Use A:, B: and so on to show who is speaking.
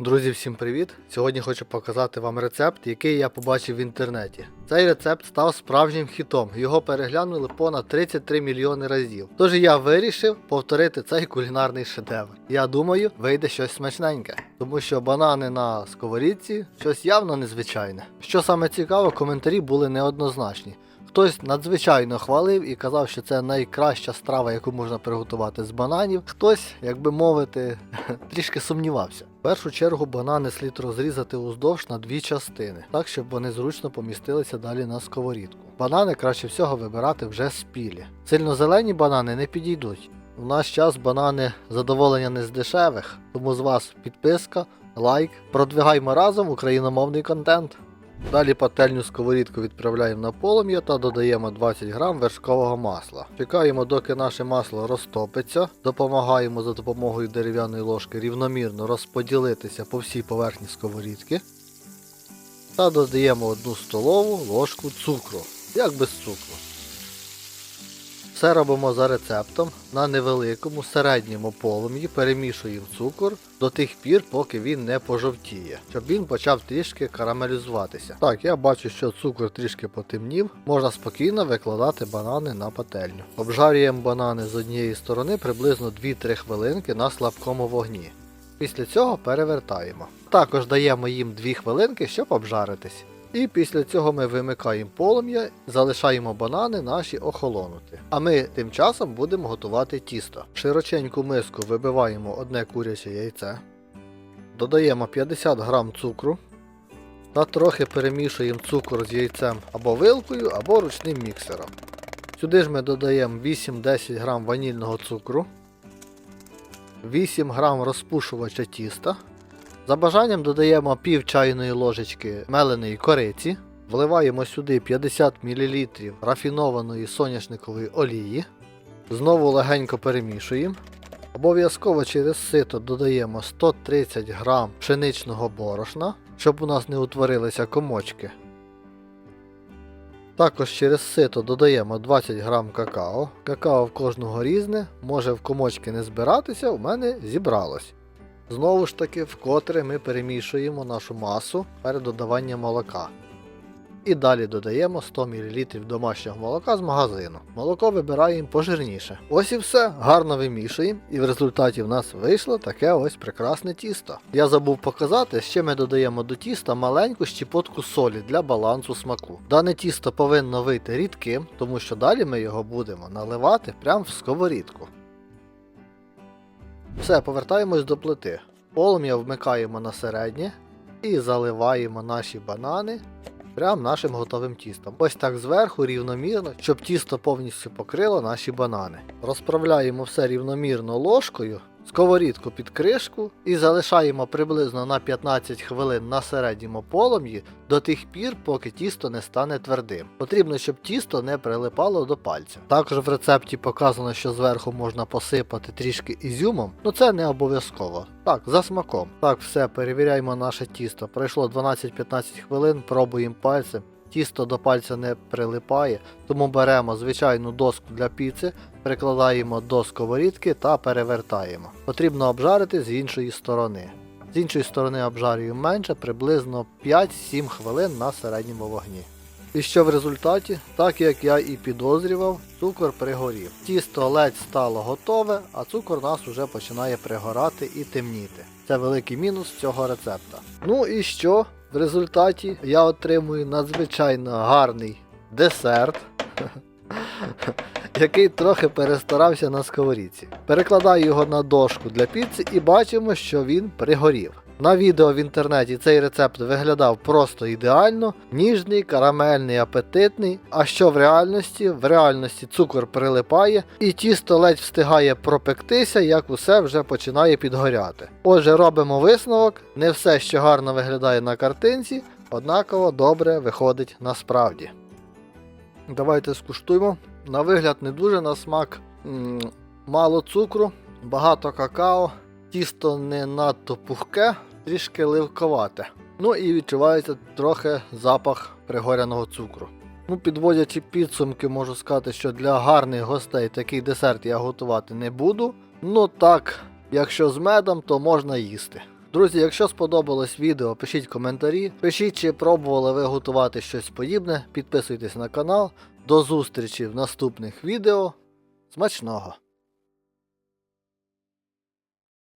A: Друзі, всім привіт! Сьогодні хочу показати вам рецепт, який я побачив в інтернеті. Цей рецепт став справжнім хітом. Його переглянули понад 33 мільйони разів. Тож я вирішив повторити цей кулінарний шедевр. Я думаю, вийде щось смачненьке, тому що банани на сковорідці щось явно незвичайне. Що саме цікаво, коментарі були неоднозначні. Хтось надзвичайно хвалив і казав, що це найкраща страва, яку можна приготувати з бананів. Хтось, як би мовити, трішки сумнівався. В першу чергу банани слід розрізати уздовж на дві частини, так щоб вони зручно помістилися далі на сковорідку. Банани краще всього вибирати вже спілі. Сильно зелені банани не підійдуть. У наш час банани задоволення не з дешевих, тому з вас підписка, лайк. Продвигаємо разом україномовний контент. Далі пательню сковорідку відправляємо на полум'я та додаємо 20 грам вершкового масла. Чекаємо, доки наше масло розтопиться, допомагаємо за допомогою дерев'яної ложки рівномірно розподілитися по всій поверхні сковорідки. Та додаємо 1 столову ложку цукру, як без цукру. Все робимо за рецептом на невеликому середньому полум'ї, перемішуємо цукор до тих пір, поки він не пожовтіє, щоб він почав трішки карамелізуватися. Так, я бачу, що цукор трішки потемнів, можна спокійно викладати банани на пательню. Обжарюємо банани з однієї сторони приблизно 2-3 хвилинки на слабкому вогні. Після цього перевертаємо. Також даємо їм 2 хвилинки, щоб обжаритись. І після цього ми вимикаємо полум'я, залишаємо банани наші охолонути. А ми тим часом будемо готувати тісто. В широченьку миску вибиваємо одне куряче яйце, додаємо 50 грам цукру та трохи перемішуємо цукор з яйцем або вилкою, або ручним міксером. Сюди ж ми додаємо 8-10 грам ванільного цукру, 8 грам розпушувача тіста. За бажанням додаємо пів чайної ложечки меленої кориці, вливаємо сюди 50 мл рафінованої соняшникової олії, знову легенько перемішуємо. Обов'язково через сито додаємо 130 г пшеничного борошна, щоб у нас не утворилися комочки. Також через сито додаємо 20 г какао. Какао в кожного різне, може в комочки не збиратися, у мене зібралось. Знову ж таки, вкотре ми перемішуємо нашу масу перед додаванням молока. І далі додаємо 100 мл домашнього молока з магазину. Молоко вибираємо пожирніше. Ось і все, гарно вимішуємо, і в результаті в нас вийшло таке ось прекрасне тісто. Я забув показати, ще ми додаємо до тіста маленьку щепотку солі для балансу смаку. Дане тісто повинно вийти рідким, тому що далі ми його будемо наливати прямо в сковорідку. Все, повертаємось до плити. Полум'я вмикаємо на середнє і заливаємо наші банани прямо нашим готовим тістом. Ось так зверху рівномірно, щоб тісто повністю покрило наші банани. Розправляємо все рівномірно ложкою, сковорідку під кришку і залишаємо приблизно на 15 хвилин на середньому полум'ї до тих пір, поки тісто не стане твердим. Потрібно, щоб тісто не прилипало до пальця. Також в рецепті показано, що зверху можна посипати трішки ізюмом, ну це не обов'язково. Так, за смаком. Так, все, перевіряємо наше тісто. Пройшло 12-15 хвилин, пробуємо пальцем. Тісто до пальця не прилипає, тому беремо звичайну доску для піци, прикладаємо до сковорідки та перевертаємо. Потрібно обжарити з іншої сторони. З іншої сторони обжарюємо менше, приблизно 5-7 хвилин на середньому вогні. І що в результаті, так як я і підозрював, цукор пригорів. Тісто ледь стало готове, а цукор нас уже починає пригорати і темніти. Це великий мінус цього рецепта. Ну і що? В результаті я отримую надзвичайно гарний десерт, який трохи перестарався на сковорідці. Перекладаю його на дошку для піци і бачимо, що він пригорів. На відео в інтернеті цей рецепт виглядав просто ідеально, ніжний, карамельний, апетитний. А що в реальності? В реальності цукор прилипає і тісто ледь встигає пропектися, як усе вже починає підгоряти. Отже, робимо висновок, не все, що гарно виглядає на картинці, однаково добре виходить насправді. Давайте скуштуємо. На вигляд не дуже на смак мало цукру, багато какао, тісто не надто пухке, трішки ливковате. Ну і відчувається трохи запах пригоряного цукру. Ну, підводячи підсумки, можу сказати, що для гарних гостей такий десерт я готувати не буду. Ну так, якщо з медом, то можна їсти. Друзі, якщо сподобалось відео, пишіть коментарі, пишіть, чи пробували ви готувати щось подібне, підписуйтесь на канал. До зустрічі в наступних відео. Смачного!